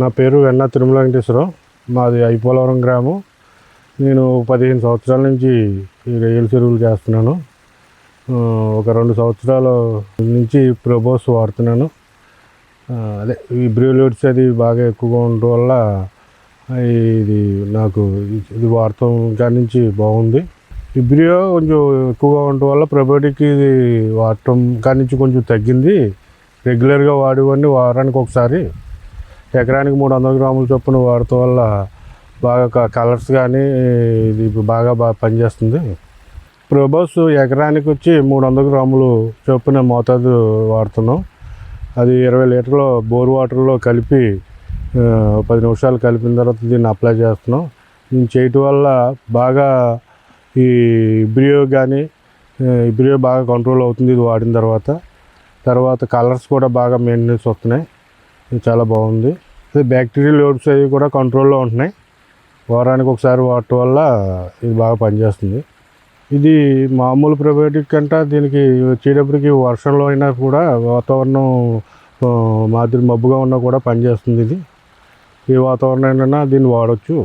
నా పేరు వెన్న తిరుమల వెంకటేశ్వరరావు. మాది ఐపోలవరం గ్రామం. నేను పదిహేను సంవత్సరాల నుంచి ఈ రొయ్యల చెరువులు చేస్తున్నాను. ఒక రెండు సంవత్సరాల నుంచి ప్రభోస్ వాడుతున్నాను. అదే ఈ బ్రియోలిడ్స్ అది బాగా ఎక్కువగా ఉండటం వల్ల ఇది నాకు ఇది వాడటం కాడి నుంచి బాగుంది. ఇబ్రియో కొంచెం ఎక్కువగా ఉండటం వల్ల probiotic ఇది వాడటం కాడి నుంచి కొంచెం తగ్గింది. రెగ్యులర్గా వాడేవాడిని వారానికి ఒకసారి ఎకరానికి మూడు వందల గ్రాముల చొప్పున వాడటం వల్ల బాగా కలర్స్ కానీ ఇది బాగా బాగా పనిచేస్తుంది. ప్రోబోస్ ఎకరానికి వచ్చి మూడు వందల గ్రాములు చొప్పున మోతాదు వాడుతున్నాం. అది ఇరవై లీటర్లు బోర్ వాటర్లో కలిపి పది నిమిషాలు కలిపిన తర్వాత దీన్ని అప్లై చేస్తున్నాం. దీన్ని చేయటం వల్ల బాగా ఈ ఇబ్రియో కానీ ఇబ్రియో బాగా కంట్రోల్ అవుతుంది ఇది వాడిన తర్వాత. తర్వాత కలర్స్ కూడా బాగా మెయింటెనెన్స్ వస్తున్నాయి. ఇది చాలా బాగుంది. అదే బ్యాక్టీరియల్ లోడ్స్ అవి కూడా కంట్రోల్లో ఉంటున్నాయి. వారానికి ఒకసారి వాడటం వల్ల ఇది బాగా పనిచేస్తుంది. ఇది మామూలు ప్రోబయోటిక్ కంటే దీనికి వచ్చేటప్పటికి వర్షంలో అయినా కూడా వాతావరణం మాదిరి మబ్బుగా ఉన్నా కూడా పనిచేస్తుంది ఇది. ఏ వాతావరణం అయినా దీన్ని వాడచ్చు.